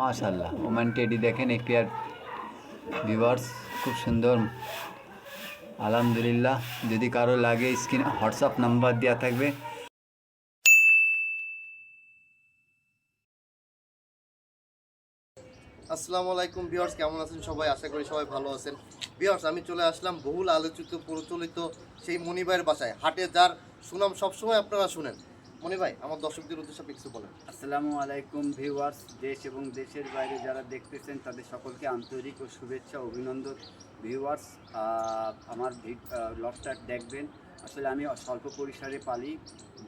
মাশাল্লাহ Oman teddy দেখেন এক পেয়ার ভিভার্স খুব সুন্দর। আলহামদুলিল্লাহ, যদি কারও লাগে স্ক্রিন হোয়াটসঅ্যাপ নাম্বার দেওয়া থাকবে। আসসালামু আলাইকুম বিয়ার্স কেমন আছেন সবাই? আশা করি সবাই ভালো আছেন। বিয়ার্স আমি চলে আসলাম বহুল আলোচিত, প্রচলিত সেই মনিবাইয়ের বাসায়, হাটে যার সুনাম সবসময় আপনারা শুনেন। মনি ভাই, আমার দর্শকদের উদ্দেশ্যে কিছু বলেন। আসসালামু আলাইকুম ভিউয়ার্স, দেশ এবং দেশের বাইরে যারা দেখতেছেন, তাদের সকলকে আন্তরিক ও শুভেচ্ছা, অভিনন্দন। ভিউয়ার্স আমার লস্টার দেখবেন। আসলে আমি স্বল্প পরিসরে পালি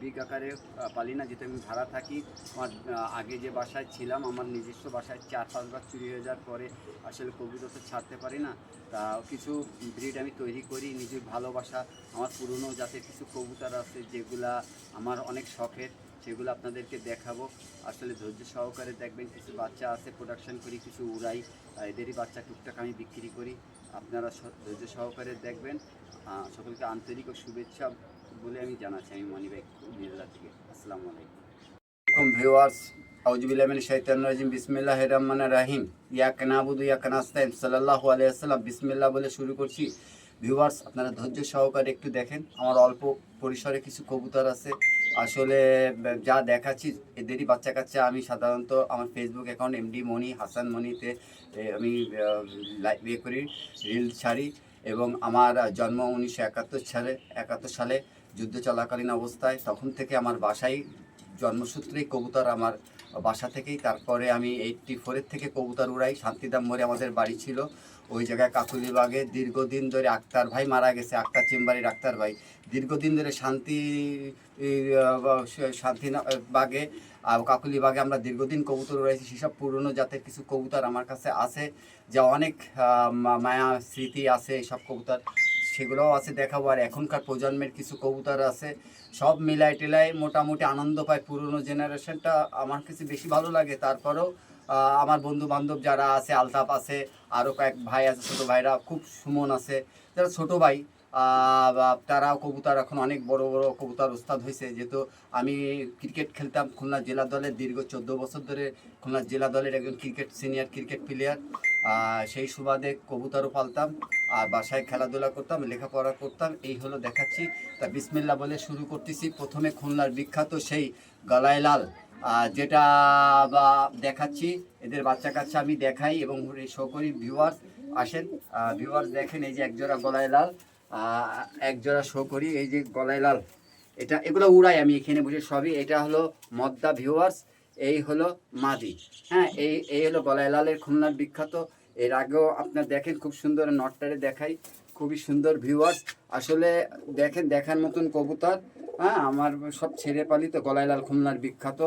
বিগ আকারে পালি না যেটা আমি ভাড়া থাকি। আমার আগে যে বাসায় ছিলাম, আমার নিজস্ব বাসায় চার পাঁচবার চুরি হয়ে যাওয়ার পরে আসলে কবিতা তো ছাড়তে পারি না। তা কিছু ব্রিড আমি তৈরি করি, নিজের ভালোবাসা আমার পুরনো জাতের কিছু কবুতর আছে, যেগুলা আমার অনেক শখের, সেগুলো আপনাদেরকে দেখাবো। আসলে ধৈর্য সহকারে দেখবেন, কিছু বাচ্চা আছে প্রোডাকশন করি, কিছু উড়াই এদেরই বাচ্চা টুকটাক আমি বিক্রি করি। আপনারা ধৈর্য সহকারে দেখবেন। সকলকে আন্তরিক ও শুভেচ্ছা বলে আমি জানাচ্ছি, আমি মনিভাই নির্লা থেকে। আসসালামু আলাইকুম। ভিউয়ার্স আউজুবিল্লাহ শৈতান রাজিম। বিসমিল্লাহির রহমানির রহিম। ইয়াকা নাবুদু, ইয়াকা নাস্তাইন সাল্লাল্লাহু আলাইহি ওয়াসাল্লাম, বিসমিল্লাহ বলে শুরু করছি। ভিউয়ার্স আপনারা ধৈর্য সহকারে একটু দেখেন। আমার অল্প পরিসরে কিছু কবুতর আছে। আসলে যা দেখাচ্ছি, এদেরই বাচ্চা কাচ্চা আমি সাধারণত আমার Facebook account MD Moni Hasan মনিতে আমি লাইভ ইয়ে করি রিল ছাড়ি এবং আমার জন্ম উনিশশো একাত্তর সালে একাত্তর সালে যুদ্ধ চলাকালীন অবস্থায় তখন থেকে আমার বাসায় জন্মসূত্রেই কবুতর আমার বাসা থেকেই। তারপরে আমি এইটটি ফোরের থেকে কবুতর উড়াই। শান্তিদাম মোড়ে আমাদের বাড়ি ছিল। ওই জায়গায় কাকুলিবাগে দীর্ঘদিন ধরে আক্তার ভাই মারা গেছে, আক্তার চেম্বারের আক্তার ভাই। দীর্ঘদিন ধরে শান্তি শান্তি বাগে আর কাকুলিবাগে আমরা দীর্ঘদিন কবুতর রয়েছি সেসব পুরনো জাতের কিছু কবুতর আমার কাছে আছে, যা অনেক মায়া স্মৃতি আছে এইসব কবুতর। সেগুলোও আছে দেখাবো, আর এখনকার প্রজন্মের কিছু কবুতর আছে, সব মিলাই টিলাই মোটামুটি আনন্দ পায় পুরনো জেনারেশনটা আমার কাছে বেশি ভালো লাগে, তারপরেও আমার বন্ধু বান্ধব যারা আছে আলতাপ আছে আরও কয়েক ভাই আছে, ছোটো ভাইরা, খুব সুমন আছে। যারা ছোটো ভাই তারাও কবুতর এখন অনেক বড় বড় কবুতর ওস্তাদ হয়েছে যেহেতু আমি ক্রিকেট খেলতাম খুলনা জেলা দলের দীর্ঘ চোদ্দ বছর ধরে খুলনা জেলা দলের একজন ক্রিকেট, সিনিয়র ক্রিকেট প্লেয়ার। সেই সুবাদে কবুতরও পালতাম, আর বাসায় খেলাধুলা করতাম, লেখাপড়া করতাম। এই হলো দেখাচ্ছি। তা বিসমিল্লা বলে শুরু করতেছি। প্রথমে খুলনার বিখ্যাত সেই গলায় লাল যেটা বা দেখাচ্ছি, এদের বাচ্চা কাচ্চা আমি দেখাই এবং শো করি। ভিউয়ার্স আসেন ভিউয়ার্স দেখেন, এই যে একজোড়া গলায় লাল একজোড়া শো করি, এই যে গলায় লাল। এটা, এগুলো উড়াই আমি এখানে বসে সবই। এটা হলো মদ্দা ভিউয়ার্স এই হলো মাদি। হ্যাঁ এই এই হলো গলায় লালের খুলনার বিখ্যাত। এর আগেও আপনার দেখেন, খুব সুন্দর নটটারে দেখাই। খুবই সুন্দর ভিউয়ার্স আসলে দেখেন, দেখার মতন কবুতর। হ্যাঁ আমার সব ছেড়ে পালি তো গলায় লাল খুলনার বিখ্যাত।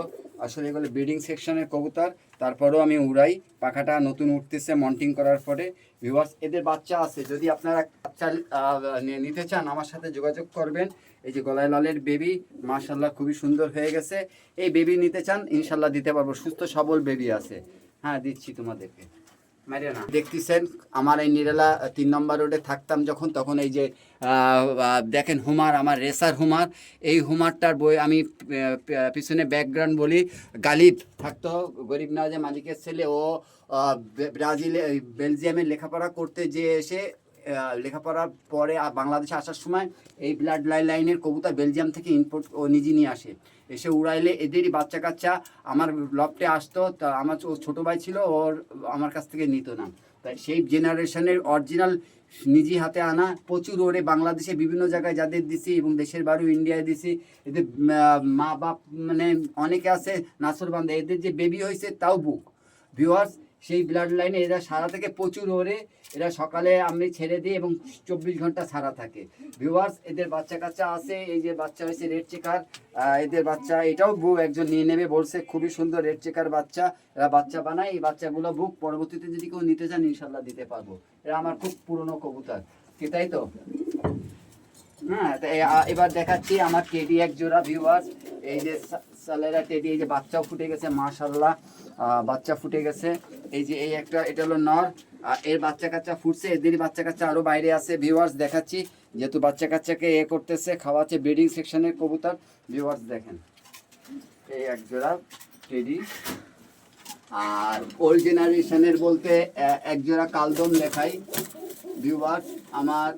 আসলে এগুলো ব্রিডিং সেকশনের কবুতর, তারপরেও আমি উড়াই। পাখাটা নতুন উঠতেছে মন্টিং করার পরে। ভিউয়ার্স এদের বাচ্চা আছে। যদি আপনারা বাচ্চা নিতে চান, আমার সাথে যোগাযোগ করবেন। এই যে গলায় লালের বেবি মাশাল্লাহ খুবই সুন্দর হয়ে গেছে। এই বেবি নিতে চান ইনশাল্লাহ দিতে পারব। সুস্থ, সবল বেবি আছে। হ্যাঁ দিচ্ছি তোমাদেরকে। দেখতেছেন, আমার এই নিরালা তিন নম্বর রোডে থাকতাম যখন, তখন এই যে দেখেন হুমার, আমার রেসার হুমার। এই হুমারটার বই আমি পিছনে ব্যাকগ্রাউন্ড বলি, গালিব থাকতো, গরিব নওয়াজে মালিকের ছেলে। ও ব্রাজিলে বেলজিয়ামে লেখাপড়া করতে যে এসে লেখাপড়ার পরে বাংলাদেশে আসার সময় এই ব্লাড লাইন লাইনের কবুতর বেলজিয়াম থেকে ইম্পোর্ট ও নিজে নিয়ে আসে। এসে উড়াইলে এদেরই বাচ্চা কাচ্চা আমার লফটে আসতো, তা আমার ছোটো ভাই ছিল, ওর আমার কাছ থেকে নিত না। তাই সেই জেনারেশনের অরিজিনাল নিজে হাতে আনা, প্রচুর ওরে বাংলাদেশে বিভিন্ন জায়গায় যাদের দিছি এবং দেশের বাড়িও ইন্ডিয়ায় দিছি। এদের মা বাপ মানে অনেকে আছে নাসর বান্ধা, এদের যে বেবি হয়েছে তাও বুক ভিউয়ার্স সেই ব্লাড লাইনে এরা সারা থেকে প্রচুর ওরে। এরা সকালে আমি ছেড়ে দিই এবং চব্বিশ ঘণ্টা সারা থাকে। ভিউয়ার্স এদের বাচ্চা কাচ্চা আছে, এই যে বাচ্চা হয়েছে রেড চেকার এদের বাচ্চা, এটাও বউ একজন নিয়ে নেবে, বলছে খুবই সুন্দর রেড চেকার বাচ্চা। এরা বাচ্চা বানায়, এই বাচ্চাগুলো বুক পরবর্তীতে যদি কেউ নিতে চান ইনশাল্লাহ দিতে পারব। এরা আমার খুব পুরনো কবুতর। কি, তাই তো? হ্যাঁ এবার দেখাচ্ছি আমার টেডি এক জোড়া ভিউয়ার্স এই যে সালেরা টেডি এই যে বাচ্চাও ফুটে গেছে মাশাল্লাহ বাচ্চা ফুটে গেছে। এই যে এই একটা, এটা হলো নর। এর বাচ্চা কাচ্চা ফুটছে এদেরই বাচ্চা কাচ্চা আরও বাইরে আছে। ভিউয়ার্স দেখাচ্ছি, যেহেতু বাচ্চা কাচ্চাকে এ করতেছে, খাওয়াচ্ছে ব্রিডিং সেকশনের কবুতর। ভিউয়ার্স দেখেন। এই এক জোড়া টেডি আর ওল্ড জেনারেশনের বলতে এক জোড়া কালদম দেখাই। ভিউয়ার্স আমার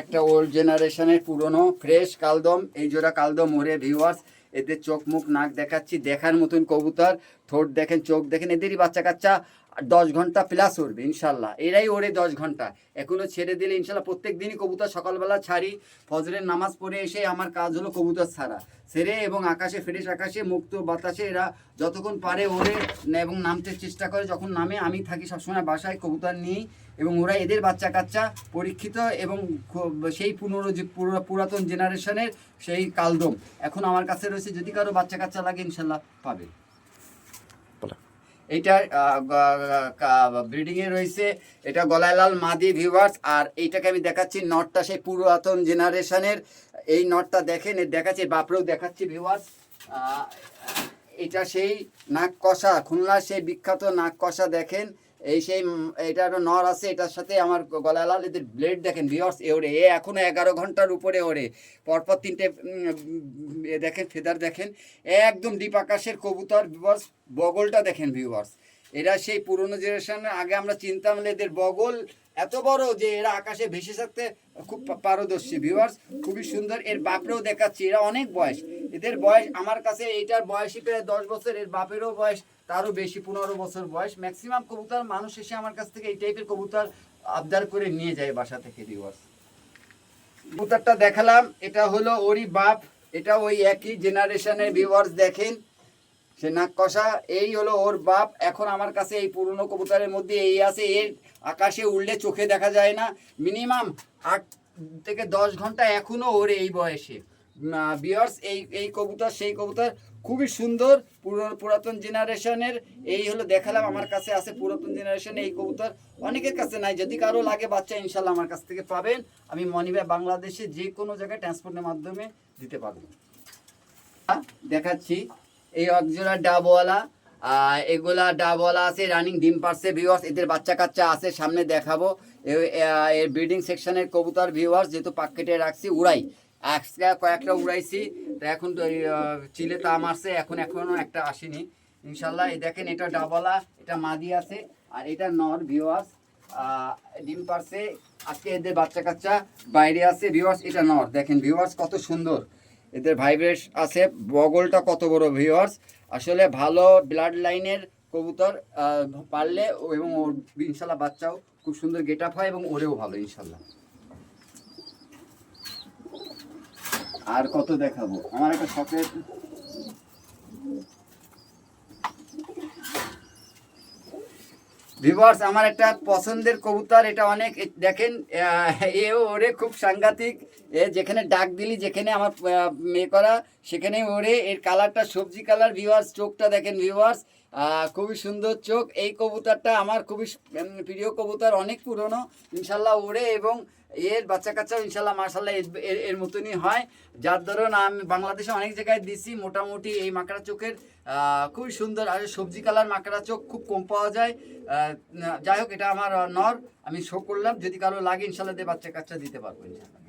একটা ওল্ড জেনারেশনের পুরনো ফ্রেশ কালদম, এই জোড়া কালদম ওরে ভিউয়ার্স এদের চোখ মুখ নাক দেখাচ্ছি, দেখার মতন কবুতর, ঠোঁট দেখেন, চোখ দেখেন, এদেরই বাচ্চা কাচ্চা দশ ঘণ্টা প্লাস উড়বে ইনশাল্লাহ। এরাই ওরে দশ ঘণ্টা। এখনও ছেড়ে দিলে ইনশাল্লাহ প্রত্যেক দিনই কবুতর সকালবেলা ছাড়ি, ফজরের নামাজ পড়ে এসে আমার কাজ হলো কবুতর ছাড়া। ছেড়ে এবং আকাশে ফ্রেশ আকাশে, মুক্ত বাতাসে এরা যতক্ষণ পারে ওরে এবং নামতে চেষ্টা করে। যখন নামে, আমি থাকি সবসময় বাসায় কবুতর নিই এবং ওরা এদের বাচ্চা কাচ্চা পরীক্ষিত এবং সেই পুনরো পুরাতন জেনারেশনের সেই কালদম। এখন আমার কাছে রয়েছে, যদি কারও বাচ্চা কাচ্চা লাগে ইনশাল্লাহ পাবে। এইটার ব্রিডিং এ রয়েছে। এটা গলায়লাল মাদি ভিউয়ার্স আর এইটাকে আমি দেখাচ্ছি নটটা সেই পুরাতন জেনারেশনের এই নটটা দেখেন দেখাচ্ছি, বাপরেও দেখাচ্ছি ভিউয়ার্স এটা সেই নাক কষা খুলনার সেই বিখ্যাত নাক কষা দেখেন। এই সেই এটা একটা নর আছে, এটার সাথে আমার গলালাল এদের ব্লেড দেখেন ভিওর্স এ ওরে, এ এখনও এগারো ঘণ্টার উপরে ওরে। পরপর তিনটে এ দেখেন ফেদার দেখেন, একদম ডিপ আকাশের কবুতর ভিউয়ার্স বগলটা দেখেন ভিউয়ার্স এরা সেই পুরনো জেনারেশনের আগে আমরা চিনতাম এদের বগল, এত বড় যে এরা আকাশে ভেসে থাকতে খুব পারদর্শী ভিউয়ার্স খুবই সুন্দর, এর বাপরেও দেখাচ্ছি, এরা অনেক বয়স। এদের বয়স, আমার কাছে এটার বয়সই প্রায় দশ বছর, এর বাপেরও বয়স তারও বেশি পনেরো বছর বয়স। ম্যাক্সিমাম কবুতর মানুষ এসে আমার কাছ থেকে এই টাইপের কবুতর আবদার করে নিয়ে যায় বাসা থেকে ভিউয়ার্স কবুতরটা দেখালাম, এটা হলো ওরই বাপ, এটা ওই একই জেনারেশনের ভিউয়ার্স দেখেন, সে নাক কষা, এই হলো ওর বাপ। এখন আমার কাছে এই পুরনো কবুতরের মধ্যে এই আছে, এর আকাশে উড়লে চোখে দেখা যায় না। মিনিমাম আট থেকে দশ ঘণ্টা এখনও ওর এই বয়সে। বিয়ার্স এই এই কবুতর, সেই কবুতর খুবই সুন্দর, পুরো- পুরাতন জেনারেশনের এই হলো দেখালাম, আমার কাছে আছে পুরাতন জেনারেশনে এই কবুতর। অনেকের কাছে নাই, যদি কারও লাগে বাচ্চা ইনশাল্লাহ আমার কাছ থেকে পাবেন। আমি মনিবা বাংলাদেশে যে কোনো জায়গায় ট্রান্সপোর্টের মাধ্যমে দিতে পারব। দেখাচ্ছি। এই একজোড়া ডাবওয়ালা এগুলা ডাবওয়ালা আছে রানিং ডিম পারছে ভিউয়ার্স এদের বাচ্চা কাচ্চা আছে, সামনে দেখাবো। এর ব্রিডিং সেকশনের কবুতর ভিউয়ার্স যেহেতু পাক কেটে রাখছি, উড়াই। আজকে কয়েকটা উড়াইছি তো এখন তো চিলে তা মারছে এখন এখনও একটা আসেনি। ইনশাল্লাহ, এই দেখেন, এটা ডাবলা, এটা মাদি আছে, আর এটা নর ভিউয়ার্স ডিম পারছে। আজকে এদের বাচ্চা কাচ্চা বাইরে আছে, ভিউয়ার্স, এটা নর। দেখেন, ভিউয়ার্স, কত সুন্দর। এদের ভাইব্রেট আছে, বগলটা কত বড় ভিওয়ার্স আসলে ভালো ব্লাড লাইনের কবুতর পারলে এবং ওর, ইনশাল্লাহ, বাচ্চাও খুব সুন্দর গেট আপ হয় এবং ওরেও ভালো, ইনশাল্লাহ। আর কত দেখাবো? আমার একটা শখের ভিভার্স আমার একটা পছন্দের কবুতর এটা অনেক দেখেন আহ, এ ওরে খুব সাংঘাতিক। এ যেখানে ডাক দিলি যেখানে আমার মেয়ে করা সেখানে ওরে এর কালারটা সবজি কালার ভিউয়ার্স চোখটা দেখেন ভিউয়ার্স খুবই সুন্দর চোখ। এই কবুতরটা আমার খুবই প্রিয় কবুতর, অনেক পুরনো। ইনশাল্লাহ ওরে এবং এর বাচ্চা কাচ্চাও ইনশাল্লাহ মার্শাল্লাহ এর এর মতনই হয়। যার ধরুন আমি বাংলাদেশে অনেক জায়গায় দিছি, মোটামুটি এই মাকড়া চোখের খুবই সুন্দর। আর সবজি কালার মাকড়া চোখ খুব কম পাওয়া যায়। যাই হোক, এটা আমার নর, আমি শো করলাম। যদি কারও লাগে, ইনশাল্লাহ দিয়ে বাচ্চা কাচ্চা দিতে পারব, ইনশাল্লাহ।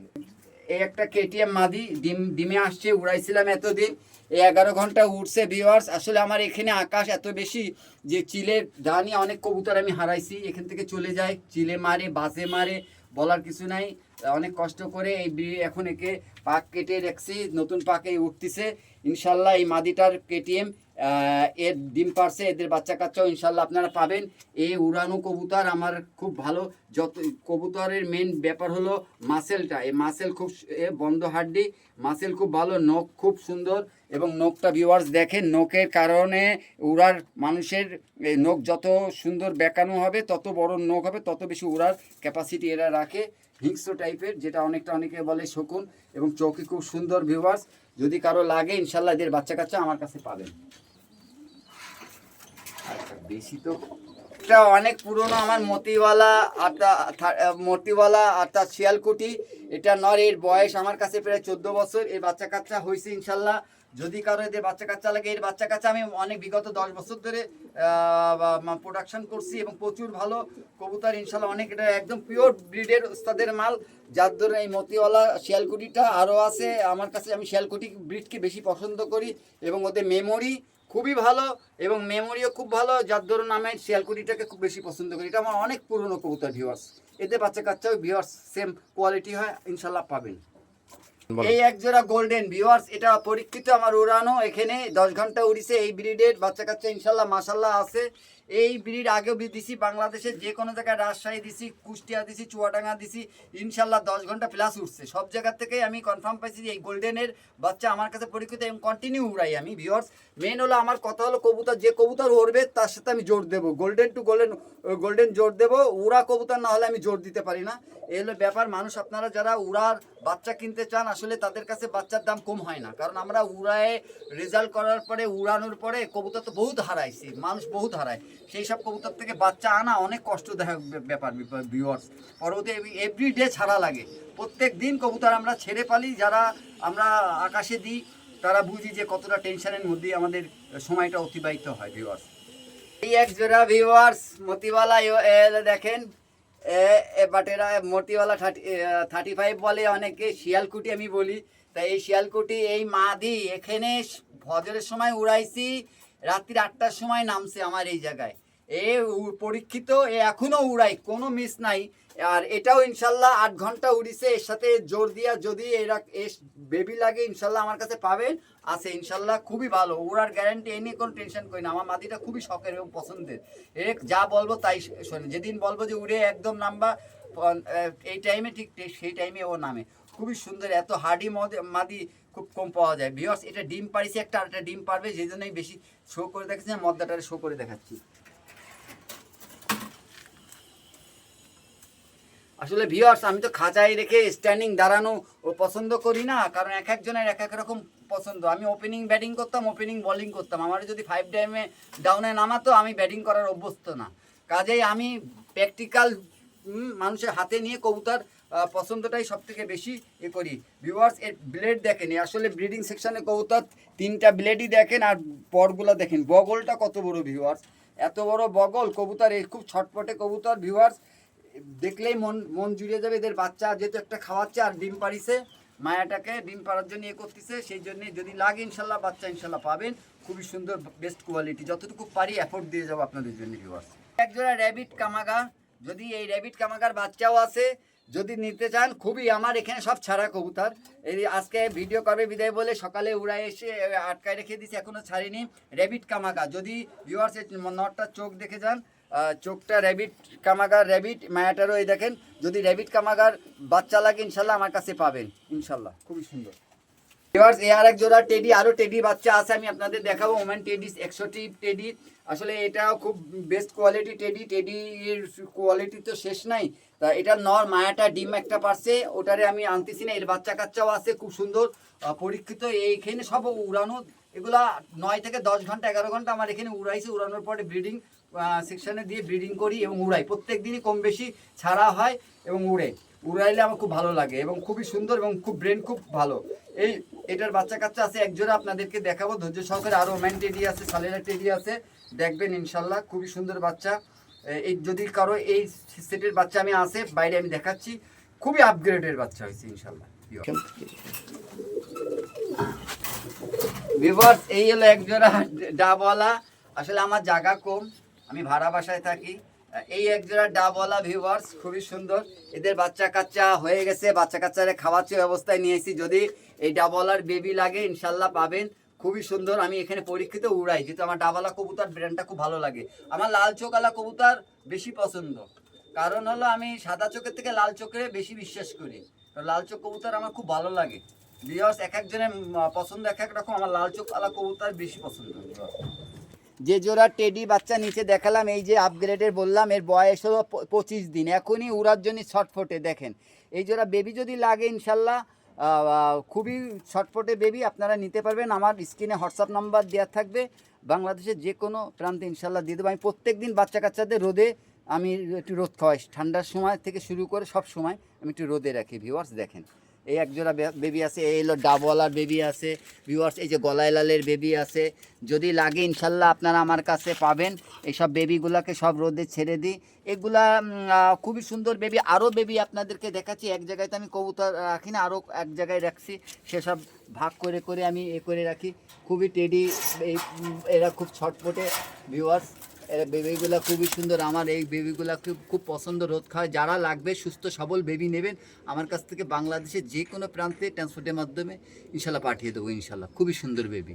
এই একটা কেটিএম মাদি, ডিম, ডিমে আসছে, উড়াইছিলাম এতদিন। এই এগারো ঘণ্টা উঠছে ভিওয়ার্স আসলে আমার এখানে আকাশ এত বেশি যে চিলের দানি অনেক কবুতর আমি হারাইছি। এখান থেকে চলে যায় চিলে মারে বাসে মারে, বলার কিছু নাই। অনেক কষ্ট করে এই এখন একে পাক কেটে রাখছি, নতুন পাকে উঠতেছে। ইনশাল্লাহ এই মাদিটার কেটিএম এর ডিম পারছে, এদের বাচ্চা কাচ্চাও ইনশাল্লাহ আপনারা পাবেন। এই উড়ানো কবুতর আমার খুব ভালো। যত কবুতরের মেন ব্যাপার হলো মাসেলটা এই মাসেল খুব বন্ধ হাড্ডি মাসেল খুব ভালো, নখ খুব সুন্দর এবং নখটা ভিউয়ার্স দেখেন, নখের কারণে উড়ার মানুষের নখ যত সুন্দর বেঁকানো হবে, তত বড় নখ হবে, তত বেশি উড়ার ক্যাপাসিটি এরা রাখে। হিংস্র টাইপের, যেটা অনেকটা অনেকে বলে শকুন এবং চৌকি খুব সুন্দর ভিউয়ার্স যদি কারও লাগে, ইনশাল্লাহ এদের বাচ্চা কাচ্চা আমার কাছে পাবেন। বেশি তো। এটা অনেক পুরনো আমার মতিওয়ালা আটা মতিওয়ালা অর্থাৎ শিয়ালকুটি এটা নর, এর বয়স আমার কাছে প্রায় চোদ্দ বছর। এর বাচ্চা কাচ্চা হয়েছে ইনশাল্লাহ। যদি কারও এদের বাচ্চা কাচ্চা লাগে, এর বাচ্চা কাচ্চা আমি অনেক বিগত দশ বছর ধরে প্রোডাকশন করছি এবং প্রচুর ভালো কবুতর। ইনশাল্লাহ অনেক, এটা একদম পিওর ব্রিডের ওস্তাদের মাল। যার ধরে এই মতিওয়ালা শিয়ালকুটিটা আরও আছে। আমার কাছে আমি শিয়ালকুটি ব্রিডকে বেশি পছন্দ করি এবং ওদের মেমোরি খুবই ভালো এবং মেমোরিও খুব ভালো যার ধরুন আমি শিয়ালকুটিটাকে খুব বেশি পছন্দ করি। এটা আমার অনেক পুরনো কবুতর ভিউয়ার্স এতে বাচ্চা কাচ্চাও ভিউয়ার্স সেম কোয়ালিটি হয় ইনশাল্লাহ পাবেন। এই এক জোড়া গোল্ডেন ভিউয়ার্স এটা পরীক্ষিত আমার উড়ানো এখানে দশ ঘণ্টা উড়িছে এই ব্রিডের বাচ্চা কাচ্চা ইনশাল্লাহ মাসাল্লাহ আছে। এই ব্রিড আগেও দিছি বাংলাদেশের যে কোনো জায়গায় রাজশাহী দিছি, কুষ্টিয়া দিছি, চুয়াডাঙ্গা দিছি, ইনশাল্লাহ দশ ঘণ্টা প্লাস উঠছে। সব জায়গা থেকে আমি কনফার্ম পাইছি যে এই গোল্ডেনের বাচ্চা আমার কাছে পরীক্ষিত এবং কন্টিনিউ উড়াই আমি ভিউয়ার্স মেন হলো আমার কথা হলো কবুতর, যে কবুতর উড়বে তার সাথে আমি জোর দেবো। গোল্ডেন টু গোল্ডেন গোল্ডেন জোর দেবো। উড়া কবুতর না হলে আমি জোর দিতে পারি না। এই হলো ব্যাপার। মানুষ আপনারা যারা উড়ার বাচ্চা কিনতে চান, আসলে তাদের কাছে বাচ্চার দাম কম হয় না। কারণ আমরা উড়ায়ে রেজাল্ট করার পরে, উড়ানোর পরে কবুতর তো বহুত হারাইছি। মানুষ বহুত হারায়। সেই সব কবুতর থেকে বাচ্চা আনা অনেক কষ্টদায়ক ব্য- ব্যাপার ভিউয়ার্স পরবর্তী এভরি ডে ছাড়া লাগে। প্রত্যেক দিন কবুতর আমরা ছেড়ে পালি, যারা আমরা আকাশে দিই, তারা বুঝি যে কতটা টেনশনের মধ্যে আমাদের সময়টা অতিবাহিত হয় ভিউয়ার্স এই এক জোড়া ভিউয়ার্স মতিওয়ালা দেখেন বাটেরা মতিওয়ালা থার্টি ফাইভ বলে অনেকে, শিয়ালকুটি আমি বলি। তাই এই শিয়ালকুটি, এই মাদি, এখানে ফজরের সময় উড়াইছি রাত্রি আটটার সময় নামছে আমার এই জায়গায়। এ পরীক্ষিত, এ এখনও উড়াই, কোনো মিস নাই। আর এটাও ইনশাল্লাহ আট ঘণ্টা উড়িছে, এর সাথে জোর দিয়া যদি এরা বেবি লাগে, ইনশাল্লাহ আমার কাছে পাবেন। আছে, ইনশাল্লাহ খুবই ভালো, উড়ার গ্যারান্টি এই নিয়ে কোনো টেনশন করি না। আমার মাদিটা খুবই শখের এবং পছন্দের। এ যা বলব তাই শোনে যেদিন বলব যে উড়ে একদম নামবা এই টাইমে ঠিক সেই টাইমে ও নামে। খুবই সুন্দর, এত হার্ডি মাদি খুব কম পাওয়া যায়। বিয়স এটা ডিম পারিছে একটা আর একটা ডিম পারবে সেই জন্যই বেশি শো করে দেখাচ্ছি মদ্দাটারে শো করে দেখাচ্ছি। আসলে ভিউয়ার্স আমি তো খাঁচায় রেখে স্ট্যান্ডিং দাঁড়ানো ও পছন্দ করি না, কারণ এক একজনের এক এক রকম পছন্দ। আমি ওপেনিং ব্যাটিং করতাম ওপেনিং বলিং করতাম। আমার যদি ফাইভ টাইমে ডাউনে নামাতো, আমি ব্যাটিং করার অভ্যস্ত না। কাজেই আমি প্র্যাকটিক্যাল মানুষের হাতে নিয়ে কবুতর পছন্দটাই সব থেকে বেশি এ করি। ভিউয়ার্স এর ব্লেড দেখেন আসলে ব্রিডিং সেকশানে কবুতর, তিনটা ব্লেডই দেখেন আর পরগুলো দেখেন। বগলটা কত বড় ভিউয়ার্স এত বড় বগল, কবুতর এই খুব ছটপটে কবুতর ভিউয়ার্স দেখলেই মন মন জুড়িয়ে যাবে এদের বাচ্চা, যেহেতু একটা খাওয়াচ্ছে আর ডিম পারিছে মায়াটাকে ডিম পাড়ার জন্য এ করতেছে, সেই জন্য যদি লাগে ইনশাল্লাহ, বাচ্চা ইনশাল্লাহ পাবেন। খুবই সুন্দর বেস্ট কোয়ালিটি যতটুকু পারি এফোর্ট দিয়ে যাব আপনাদের জন্য ভিউয়ার্স একজোড়া র্যাবিট কামাগা, যদি এই র্যাবিট কামাগার বাচ্চাও আছে যদি নিতে চান, খুবই আমার এখানে সব ছাড়া কবুতর। এই আজকে ভিডিও করবে বিদায় বলে সকালে উড়ায় এসে আটকায় রেখে দিয়েছি এখনও ছাড়িনি। র্যাবিট কামাগা যদি ভিউয়ার্স নটটা চোখ দেখে যান চোখটা র্যাবিট কামাগার র্যাবিট মায়াটারও এই দেখেন, যদি র্যাবিট কামাগার বাচ্চা লাগে, ইনশাল্লাহ আমার কাছে পাবেন, ইনশাল্লাহ। খুবই সুন্দর। ভিউয়ার্স, এ এক জোড়া টেডি আরও টেডি বাচ্চা আছে, আমি আপনাদের দেখাবো। ওমেন টেডি একশোটি টেডি আসলে এটাও খুব বেস্ট কোয়ালিটি টেডি টেডির কোয়ালিটি তো শেষ নাই। তা এটা নর মায়াটা ডিম একটা পারছে, ওটারে আমি আনতেছি না। এর বাচ্চা কাচ্চাও আছে, খুব সুন্দর। পরীক্ষিত এইখানে সব উড়ানো, এগুলা নয় থেকে দশ ঘণ্টা, এগারো ঘণ্টা আমার এখানে উড়াইছে। উড়ানোর পরে ব্রিডিং সেকশনে দিয়ে ব্রিডিং করি এবং উড়াই। প্রত্যেক দিনই কম বেশি ছাড়া হয় এবং উড়ে। উড়াইলে আমার খুব ভালো লাগে এবং খুবই সুন্দর এবং খুব ব্রেন খুব ভালো। এই এটার বাচ্চা কাচ্চা আছে একজোড়া আপনাদেরকে দেখাবো ধৈর্য সহকারে আরও ম্যান টেডি আছে সালেরা টেডি আছে দেখবেন ইনশাল্লাহ খুবই সুন্দর বাচ্চা। এই যদি কারও এই সেটের বাচ্চা আমি আসে বাইরে আমি দেখাচ্ছি খুবই আপগ্রেডের বাচ্চা হয়েছে ইনশাল্লাহ এই হলো একজোড়া ডাবওয়ালা আসলে আমার জায়গা কম আমি ভাড়া বাসায় থাকি। এই একজোড়া ডাবওয়ালা ভিউয়ার্স খুবই সুন্দর। এদের বাচ্চা কাচ্চা হয়ে গেছে, বাচ্চা কাচ্চারে খাওয়াচ্ছে, ব্যবস্থায় নিয়েছি যদি এই ডাবওয়ালার বেবি লাগে, ইনশাল্লাহ পাবেন। খুবই সুন্দর, আমি এখানে পরীক্ষিত উড়াই, যেহেতু আমার ডাবওয়ালা কবুতর ব্র্যান্ডটা খুব ভালো লাগে। আমার লাল চোখালা কবুতর বেশি পছন্দ। কারণ হলো আমি সাদা চোখের থেকে লাল চোখে বেশি বিশ্বাস করি। লাল চোখ কবুতর আমার খুব ভালো লাগে। বিকজ এক একজনের পছন্দ এক এক রকম, আমার লাল চোখ আলা কবুতর বেশি পছন্দ। যে জোড়া টেডি বাচ্চা নিচে দেখালাম, এই যে আপগ্রেডের বললাম, এর বয়স হলো পঁচিশ দিন। এখনই উড়ার জন্য ছটফটে দেখেন। এই জোড়া বেবি যদি লাগে ইনশাল্লাহ খুবই ছটফটে বেবি আপনারা নিতে পারবেন। আমার স্ক্রিনে হোয়াটসঅ্যাপ নাম্বার দেওয়া থাকবে। বাংলাদেশের যে কোনো প্রান্তে ইনশাল্লাহ দিয়ে দেবো। আমি প্রত্যেক দিন বাচ্চা কাচ্চাদের রোদে আমি একটু রোদ খাওয়াই। ঠান্ডার সময় থেকে শুরু করে সব সময় আমি একটু রোদে রাখি ভিউয়ার্স দেখেন। এই এক জোড়া বেবি আছে, এই হলো ডাবওয়ালার বেবি আছে ভিউয়ার্স এই যে গলায় লালের বেবি আছে। যদি লাগে, ইনশাল্লাহ আপনারা আমার কাছে পাবেন। এইসব বেবিগুলোকে সব রোদে ছেড়ে দিই। এগুলা খুবই সুন্দর বেবি। আরও বেবি আপনাদেরকে দেখাচ্ছি। এক জায়গায় তো আমি কবুতর রাখি না আরও এক জায়গায় রাখছি। সেসব ভাগ করে করে আমি এ করে রাখি। খুবই টেডি এরা খুব ছটপটে ভিউয়ার্স বেবিগুলো খুবই সুন্দর। আমার এই বেবিগুলো খুব খুব পছন্দ রোদ খায়। যারা লাগবে সুস্থ, সবল বেবি নেবেন। আমার কাছ থেকে বাংলাদেশের যে কোনো প্রান্তে ট্রান্সপোর্টের মাধ্যমে ইনশাল্লাহ পাঠিয়ে দেবো ইনশাল্লাহ। খুবই সুন্দর বেবি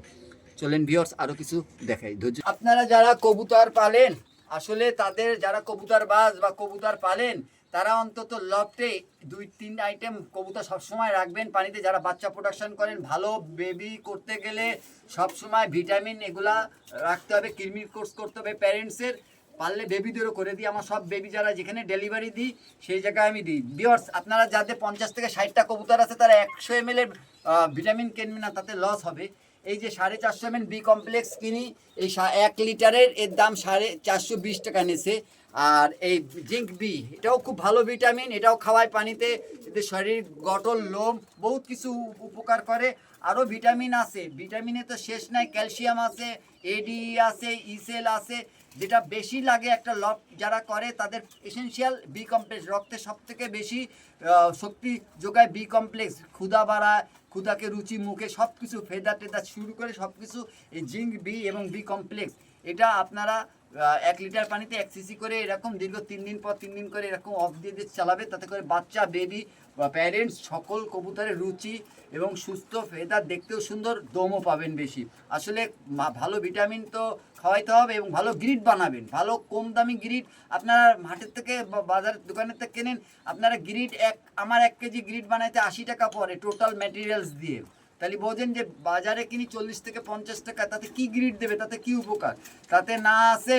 চলেন ভিওর্স আরও কিছু দেখাই। ধৈর্য আপনারা যারা কবুতর পালেন, আসলে তাদের যারা কবুতর বাস বা কবুতর পালেন তারা অন্তত লফটে দুই, তিন আইটেম কবুতর সবসময় রাখবেন পানিতে। যারা বাচ্চা প্রোডাকশন করেন, ভালো বেবি করতে গেলে সবসময় ভিটামিন এগুলা রাখতে হবে কিরমির কোর্স করতে হবে প্যারেন্টসের পারলে বেবিদেরও করে দিই, আমার সব বেবি যারা যেখানে ডেলিভারি দিই, সেই জায়গায় আমি দিই। বিয়ার্স আপনারা যাদের পঞ্চাশ থেকে ষাটটা কবুতর আছে, তারা একশো এম এর ভিটামিন কিনবে না, তাতে লস হবে। এই যে সাড়ে চারশো এম বি কমপ্লেক্স কিনি, এই এক লিটারের এর দাম সাড়ে চারশো বিশ টাকা নিছে। আর এই জিঙ্ক বি, এটাও খুব ভালো ভিটামিন, এটাও খাওয়ায় পানিতে, এতে শরীর গঠন, লোম, বহুত কিছু উপকার করে। আরও ভিটামিন আছে, ভিটামিনে তো শেষ নাই, ক্যালসিয়াম আছে এডি আছে ইসেল আছে, যেটা বেশি লাগে একটা লট যারা করে, তাদের এসেনশিয়াল বি কমপ্লেক্স রক্তে সব থেকে বেশি শক্তি যোগায় বি কমপ্লেক্স ক্ষুদা বাড়ায় ক্ষুদাকে রুচি, মুখে সব কিছু ফেদা টেদা শুরু করে সব কিছু এই জিঙ্ক বি এবং বি কমপ্লেক্স এটা আপনারা এক লিটার পানিতে এক সিসি করে এরকম দীর্ঘ তিন দিন পর তিন দিন করে এরকম অফ দিয়ে দিয়ে চালাবে, তাতে করে বাচ্চা বেবি বা প্যারেন্টস সকল কবুতরের রুচি এবং সুস্থ ফেদার দেখতেও সুন্দর, দমও পাবেন বেশি। আসলে ভালো ভিটামিন তো খাওয়াইতে হবে এবং ভালো গ্রিড বানাবেন। ভালো কম দামি গ্রিড আপনারা মাঠের থেকে বা বাজারের দোকানের থেকে কেনেন, আপনারা গ্রিড এক, আমার এক কেজি গ্রিড বানাইতে আশি টাকা পরে টোটাল ম্যাটেরিয়ালস দিয়ে। তাহলে বোঝেন যে বাজারে কিনি চল্লিশ থেকে পঞ্চাশ টাকা তাতে কি গ্রিড দেবে? তাতে কি উপকার? তাতে না আছে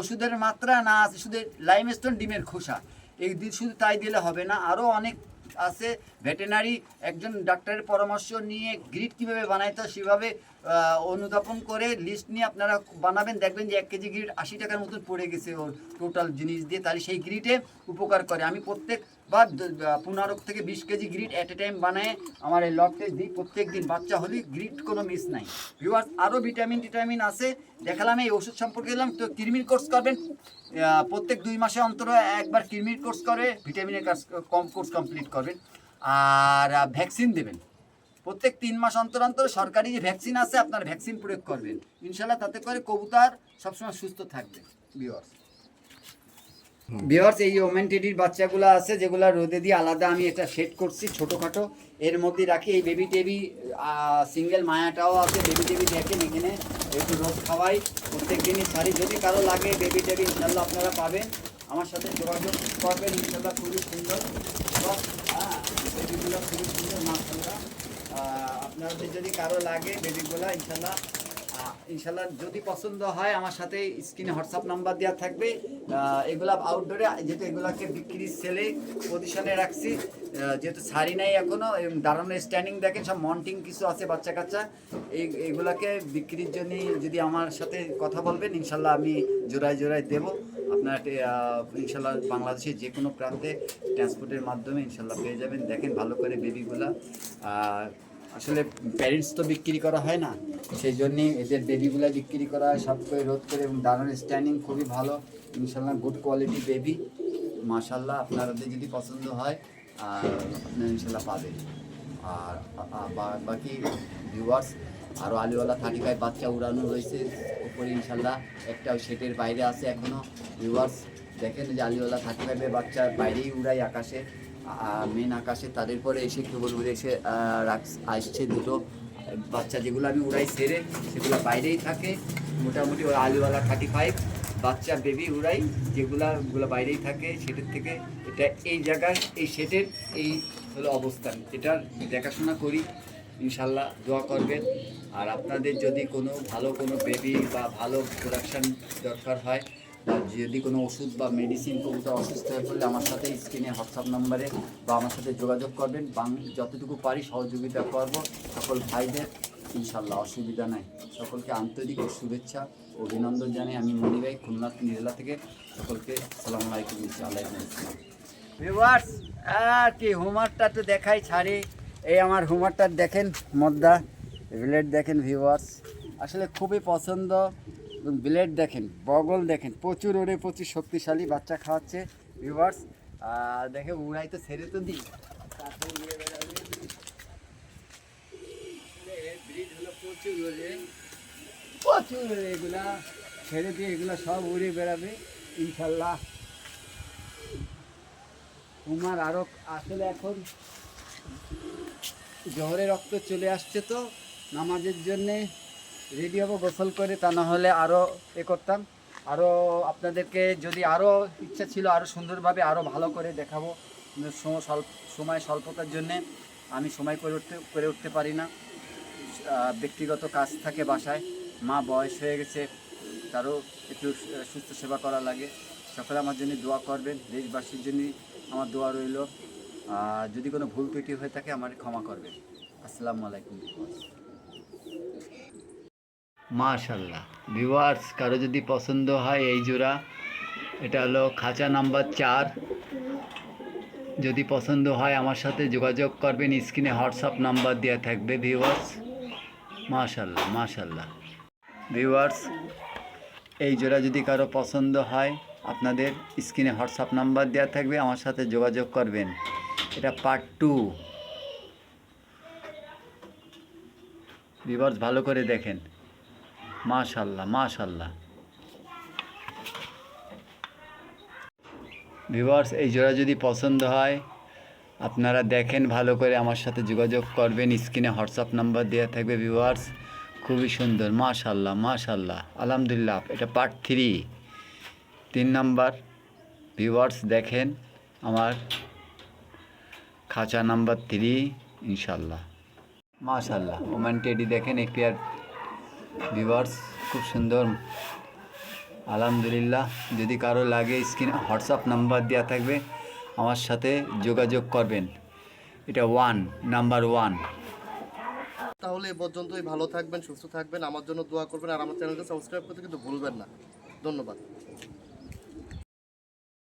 ওষুধের মাত্রা না আছে শুধু লাইমস্টোন ডিমের খোসা। এই শুধু তাই দিলে হবে না। আরও অনেক আছে ভেটেনারি একজন ডাক্তারের পরামর্শ নিয়ে গ্রিড কীভাবে বানাইতে সেভাবে আহ, অনুধাবন করে লিস্ট নিয়ে আপনারা বানাবেন। দেখবেন যে এক কেজি গ্রিড আশি টাকার মতন পড়ে গেছে ওর টোটাল জিনিস দিয়ে। তাহলে সেই গ্রিডে উপকার করে। আমি প্রত্যেক বা পনেরো থেকে বিশ KG grid at a time বানায় আমার এই লটে দিই। প্রত্যেক দিন বাচ্চা হলে গ্রিড কোনো মিস নাই। ভিউয়ার্স আরও ভিটামিন টিটামিন আছে। দেখালাম এই ওষুধ সম্পর্কে দিলাম তো কৃমির কোর্স করবেন। প্রত্যেক দুই মাসে অন্তর একবার কৃমির কোর্স করে ভিটামিনের কাজ, কম কোর্স কমপ্লিট করবেন। আর ভ্যাকসিন দেবেন। প্রত্যেক তিন মাস অন্তর অন্তর সরকারি যে ভ্যাকসিন আছে, আপনার ভ্যাকসিন প্রয়োগ করবেন। ইনশাল্লাহ তাতে করে কবুতর সবসময় সুস্থ থাকবে বিয়ার্স বিয়ার্স এই ওমেন টেডির বাচ্চাগুলো আছে, যেগুলো রোদে দিয়ে আলাদা আমি এটা সেট করছি ছোটোখাটো। এর মধ্যে রাখি এই বেবি টেবি সিঙ্গেল মায়াটাও আছে বেবি টেবি দেখেন এখানে, একটু রোদ খাওয়াই। প্রত্যেক দিনই ছাড়ি যদি কারও লাগে বেবি টেবি ইনশাল্লাহ আপনারা পাবেন। আমার সাথে যোগাযোগ করবেন ইনশাল্লাহ খুবই সুন্দর। বেবিগুলো খুবই সুন্দর মাসাল্লাহ আপনাদের যদি কারও লাগে বেবিগুলো ইনশাল্লাহ ইনশাল্লাহ যদি পছন্দ হয় আমার সাথে স্ক্রিনে হোয়াটসঅ্যাপ নাম্বার দেওয়া থাকবে। এগুলা আউটডোরে যেহেতু এগুলাকে বিক্রি সেলে পজিশনে রাখছি যেহেতু শাড়ি নাই এখনও দাঁড়ানো স্ট্যান্ডিং দেখেন, সব মন্টিং কিছু আছে বাচ্চা কাচ্চা এই এইগুলাকে বিক্রির জন্য যদি আমার সাথে কথা বলবেন ইনশাল্লাহ আমি জোড়ায় জোড়ায় দেবো। আপনার ইনশাল্লাহ বাংলাদেশের যে কোনো প্রান্তে ট্রান্সপোর্টের মাধ্যমে ইনশাল্লাহ পেয়ে যাবেন। দেখেন ভালো করে বেবিগুলা আসলে প্যারেন্টস তো বিক্রি করা হয় না। সেই জন্যই এদের বেবিগুলো বিক্রি করা হয়, সব করে রোধ করে এবং দাঁড়ানোর স্ট্যান্ডিং খুবই ভালো। ইনশাল্লাহ গুড কোয়ালিটি বেবি মাশাল্লাহ আপনাদের যদি পছন্দ হয়, আর ইনশাল্লাহ পাবেন। আর বাকি ভিউয়ার্স আরও আলিওয়ালা ফাইভ বাচ্চা উড়ানো রয়েছে। উপরে ইনশাল্লাহ একটাও সেটের বাইরে আছে এখনও ভিউয়ার্স দেখেন যে আলিওয়ালা ফাইভের বাচ্চা বাইরেই উড়াই আকাশে। মেন আকাশে। তাদের পরে এসে কেবল এসে রাখ- আসছে দুটো। বাচ্চা যেগুলো আমি উড়াই সেরে, সেগুলো বাইরেই থাকে। মোটামুটি ওই আলুওয়ালা থার্টি ফাইভ বাচ্চা বেবি উড়াই যেগুলা, ওগুলো বাইরেই থাকে সেটের থেকে। এটা এই জায়গায়, এই সেটের এই হলো অবস্থান। এটার দেখাশোনা করি, ইনশাল্লাহ দোয়া করবেন। আর আপনাদের যদি কোনো ভালো কোনো বেবি বা ভালো প্রোডাকশান দরকার হয় যদি কোনো ওষুধ বা মেডিসিন কবুতর অসুস্থ হয়ে পড়লে আমার সাথে স্ক্রিনে হোয়াটসঅ্যাপ নাম্বারে বা আমার সাথে যোগাযোগ করবেন। যতটুকু পারি সহযোগিতা করব সকল ভাইদের। ইনশাল্লাহ অসুবিধা নাই। সকলকে আন্তরিক ও শুভেচ্ছা অভিনন্দন জানাই আমি মনি ভাই, খুলনা নিরেলা থেকে। সকলকে সালাম আলাইকুম ভিউয়ার্স কি, হুমারটা তো দেখাই, ছাড়ি। এই আমার হুমারটা দেখেন, মদ্দা। ব্লেড দেখেন ভিউয়ার্স আসলে খুবই পছন্দ। এবং ব্লেড দেখেন, বগল দেখেন, প্রচুর ওরে প্রচুর শক্তিশালী বাচ্চা খাওয়াচ্ছে ভিউয়ার্স আর দেখে উড়াই তো ছেড়ে তো দিই। প্রচুর ওরে। প্রচুর ওরে এগুলা। ছেড়ে দিয়ে এগুলা সব উড়ে বেড়াবে, ইনশাল্লাহ। তোমার আরও আসলে এখন জহরে রক্ত চলে আসছে তো, নামাজের জন্যে। রেডি হব, গোসল করে, তা না হলে আরও এ করতাম। আরও আপনাদেরকে যদি আরও ইচ্ছা ছিল আরও সুন্দরভাবে আরও ভালো করে দেখাবো সময় স্বল্পতার জন্যে, আমি সময় করে উঠতে করে উঠতে পারি না। ব্যক্তিগত কাজ থাকে বাসায়, মা বয়স হয়ে গেছে, তারও একটু সুস্থ সেবা করা লাগে। সকলে আমার জন্য দোয়া করবেন, দেশবাসীর জন্য আমার দোয়া রইল। আর যদি কোনো ভুল ত্রুটি হয়ে থাকে, আমার ক্ষমা করবেন। আসসালামু আলাইকুম। মাশাল্লাহ। ভিউয়ার্স কারও যদি পছন্দ হয় এই জোড়া, এটা হলো খাঁচা নাম্বার চার। যদি পছন্দ হয় আমার সাথে যোগাযোগ করবেন, স্ক্রিনে হোয়াটসঅ্যাপ নাম্বার দেওয়া থাকবে ভিউয়ার্স মাশাল্লাহ মাশাল্লাহ। ভিউয়ার্স এই জোড়া যদি কারও পছন্দ হয়, আপনাদের স্ক্রিনে হোয়াটসঅ্যাপ নাম্বার দেওয়া থাকবে, আমার সাথে যোগাযোগ করবেন। এটা পার্ট টু ভিউয়ার্স ভালো করে দেখেন। মাশাল্লাহ মাশাল্লাহ। ভিউয়ার্স এই জোড়া যদি পছন্দ হয়, আপনারা দেখেন, ভালো করে আমার সাথে যোগাযোগ করবেন। স্ক্রিনে হোয়াটসঅ্যাপ নাম্বার দেওয়া থাকবে ভিউয়ার্স খুবই সুন্দর, মাশাল্লাহ মাশাল্লাহ। আলহামদুলিল্লাহ, এটা পার্ট থ্রি তিন নাম্বার। ভিউয়ার্স দেখেন, আমার খাঁচা নাম্বার থ্রি ইনশাল্লাহ। মাশাল্লাহ ওমান টেডি দেখেন এক পেয়ার ভিভার্স খুব সুন্দর। আলহামদুলিল্লাহ, যদি কারও লাগে স্ক্রিন, হোয়াটসঅ্যাপ নাম্বার দেওয়া থাকবে, আমার সাথে যোগাযোগ করবেন। এটা ওয়ান নাম্বার ওয়ান তাহলে এ পর্যন্তই, ভালো থাকবেন, সুস্থ থাকবেন, আমার জন্য দোয়া করবেন, আর আমার চ্যানেলটা সাবস্ক্রাইব করতে কিন্তু ভুলবেন না। ধন্যবাদ।